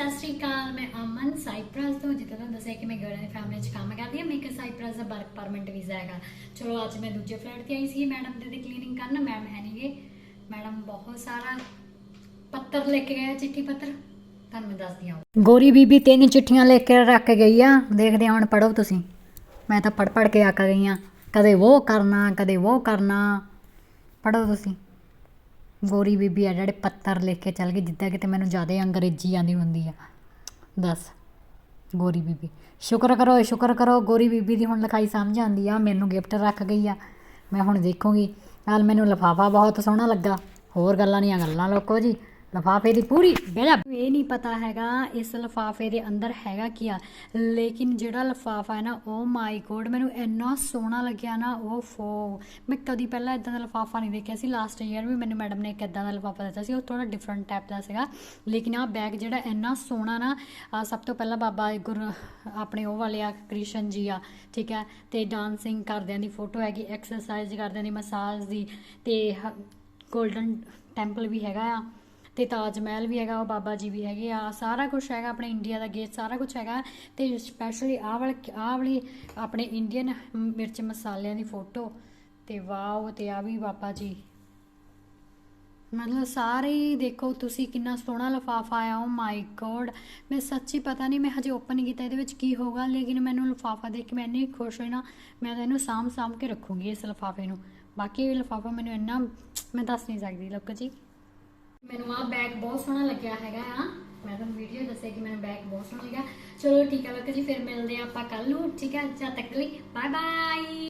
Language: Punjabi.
ਸਤਿ ਸ਼੍ਰੀ ਅਕਾਲ, ਮੈਂ ਅਮਨ ਸਾਈਪ੍ਰਸ ਤੋਂ, ਜਿੱਦਾਂ ਤੁਹਾਨੂੰ ਦੱਸਿਆ ਕਿ ਮੈਂ ਗਰਲ ਫੈਮਿਲੀ 'ਚ ਕੰਮ ਕਰਦੀ ਹਾਂ ਮੇਰਾ ਸਾਈਪ੍ਰਸ ਦਾ ਵਰਕ ਪਰਮਿਟ ਵੀਜ਼ਾ ਹੈਗਾ। ਚਲੋ, ਅੱਜ ਮੈਂ ਦੂਜੇ ਫਲੈਟ ਤੇ ਆਈ ਸੀ ਮੈਡਮ ਦੇ ਤੇ ਕਲੀਨਿੰਗ ਕਰਨ ਮੈਮ ਹੈ ਨਹੀਂਗੇ ਮੈਡਮ ਬਹੁਤ ਸਾਰਾ ਪੱਤਰ ਲੈ ਕੇ ਗਏ ਚਿੱਠੀ ਪੱਤਰ। ਤੁਹਾਨੂੰ ਮੈਂ ਦੱਸਦੀ ਹਾਂ। ਗੋਰੀ ਬੀਬੀ ਤਿੰਨ ਚਿੱਠੀਆਂ ਲੈ ਕੇ ਰੱਖ ਗਈ ਆ, ਦੇਖਦੇ ਹਾਂ ਹੁਣ ਪੜੋ ਤੁਸੀਂ। ਮੈਂ ਤਾਂ ਪੜ ਪੜ ਕੇ ਆਕ ਗਈ ਆ ਕਦੇ ਉਹ ਕਰਨਾ, ਕਦੇ ਉਹ ਕਰਨਾ। ਪੜੋ ਤੁਸੀਂ। ਗੋਰੀ ਬੀਬੀ ਆ ਜਿਹੜੇ ਪੱਤਰ ਲਿਖ ਕੇ ਚੱਲ ਗਈ ਜਿੱਦਾਂ ਕਿਤੇ ਮੈਨੂੰ ਜ਼ਿਆਦਾ ਅੰਗਰੇਜ਼ੀ ਆਉਂਦੀ ਹੁੰਦੀ ਆ। ਦੱਸ ਗੋਰੀ ਬੀਬੀ। ਸ਼ੁਕਰ ਕਰੋ ਸ਼ੁਕਰ ਕਰੋ, ਗੋਰੀ ਬੀਬੀ ਦੀ ਹੁਣ ਲਿਖਾਈ ਸਮਝ ਆਉਂਦੀ ਆ, ਮੈਨੂੰ ਗਿਫਟ ਰੱਖ ਗਈ ਆ। ਮੈਂ ਹੁਣ ਦੇਖੂੰਗੀ। ਨਾਲ ਮੈਨੂੰ ਲਫਾਫਾ ਬਹੁਤ ਸੋਹਣਾ ਲੱਗਾ। ਹੋਰ ਗੱਲਾਂ ਨਹੀਂ ਆ ਗੱਲਾਂ, ਲੋਕੋ ਜੀ। ਲਫਾਫੇ ਦੀ ਪੂਰੀ ਬੇੜਾ ਇਹ ਨਹੀਂ ਪਤਾ ਹੈਗਾ ਇਸ ਲਫਾਫੇ ਦੇ ਅੰਦਰ ਹੈਗਾ ਕੀ ਆ। ਲੇਕਿਨ ਜਿਹੜਾ ਲਫਾਫਾ ਹੈ ਨਾ, ਉਹ ਮਾਈ ਗੋਡ ਮੈਨੂੰ ਇੰਨਾ ਸੋਹਣਾ ਲੱਗਿਆ ਨਾ, ਉਹ ਫੋ। ਮੈਂ ਕਦੀ ਪਹਿਲਾਂ ਇਦਾਂ ਦਾ ਲਫਾਫਾ ਨਹੀਂ ਦੇਖਿਆ ਸੀ। ਲਾਸਟ ਈਅਰ ਵੀ ਮੈਨੂੰ ਮੈਡਮ ਨੇ ਇੱਕ ਇਦਾਂ ਦਾ ਲਫਾਫਾ ਦਿੱਤਾ ਸੀ, ਉਹ ਥੋੜਾ ਡਿਫਰੈਂਟ ਟਾਈਪ ਦਾ ਸੀਗਾ। ਲੇਕਿਨ ਆਹ ਬੈਗ ਜਿਹੜਾ ਇੰਨਾ ਸੋਹਣਾ ਨਾ ਸਭ ਤੋਂ ਪਹਿਲਾਂ ਬਾਬਾ ਗੁਰ, ਆਪਣੇ ਉਹ ਵਾਲੇ ਆ, ਕ੍ਰਿਸ਼ਨ ਜੀ ਆ, ਠੀਕ ਹੈ। ਤੇ ਡਾਂਸਿੰਗ ਕਰਦਿਆਂ ਦੀ ਫੋਟੋ ਹੈਗੀ ਐਕਸਰਸਾਈਜ਼ ਕਰਦਿਆਂ ਦੀ ਮਸਾਜ ਦੀ, ਤੇ 골ਡਨ ਟੈਂਪਲ ਵੀ ਹੈਗਾ ਆ। ਤੇ ਤਾਜ ਮਹਿਲ ਵੀ ਹੈਗਾ, ਉਹ ਬਾਬਾ ਜੀ ਵੀ ਹੈਗੇ ਆ, ਸਾਰਾ ਕੁਝ ਹੈਗਾ ਆਪਣੇ ਇੰਡੀਆ ਦਾ ਗੇਟ ਸਾਰਾ ਕੁਝ ਹੈਗਾ। ਤੇ ਸਪੈਸ਼ਲੀ ਆਹ ਵਾਲੀ ਆਹ ਵਾਲੀ ਆਪਣੇ ਇੰਡੀਅਨ ਮਿਰਚ ਮਸਾਲਿਆਂ ਦੀ ਫੋਟੋ ਤੇ ਵਾਓ, ਤੇ ਆ ਵੀ ਬਾਬਾ ਜੀ। ਮਤਲਬ ਸਾਰੇ ਹੀ ਦੇਖੋ, ਤੁਸੀਂ ਕਿੰਨਾ ਸੋਹਣਾ ਲਫਾਫਾ ਆਇਆ ਓ ਮਾਈ ਗੋਡ ਮੈਂ ਸੱਚੀ ਪਤਾ ਨਹੀਂ ਮੈਂ ਹਜੇ ਓਪਨ ਕੀਤਾ, ਇਹਦੇ ਵਿੱਚ ਕੀ ਹੋਗਾ ਲੇਕਿਨ ਮੈਨੂੰ ਲਫਾਫਾ ਦੇਖ ਕੇ ਮੈਂ ਇੰਨੀ ਖੁਸ਼ ਹੋਈ ਨਾ, ਮੈਂ ਤਾਂ ਇਹਨੂੰ ਸਾਂਭ ਸਾਂਭ ਕੇ ਰੱਖੂੰਗੀ ਇਸ ਲਫਾਫੇ ਨੂੰ। ਬਾਕੀ ਇਹ ਲਫਾਫਾ ਮੈਨੂੰ ਇੰਨਾ, ਮੈਂ ਦੱਸ ਨਹੀਂ ਸਕਦੀ, ਲੋਕੋ ਜੀ। ਮੈਨੂੰ ਆਹ ਬੈਗ ਬਹੁਤ ਸੋਹਣਾ ਲੱਗਿਆ ਹੈਗਾ ਆ। ਮੈਂ ਤੁਹਾਨੂੰ ਵੀਡੀਓ ਦੱਸਿਆ ਕਿ ਮੈਨੂੰ ਬੈਗ ਬਹੁਤ ਸੋਹਣਾ ਲੱਗਾ ਚਲੋ ਠੀਕ ਆ ਲੋਕੋ ਜੀ, ਫਿਰ ਮਿਲਦੇ ਆ ਆਪਾਂ ਕੱਲ ਨੂੰ, ਠੀਕ ਹੈ ਜਦ ਤੱਕ ਲਈ ਬਾਏ ਬਾਏ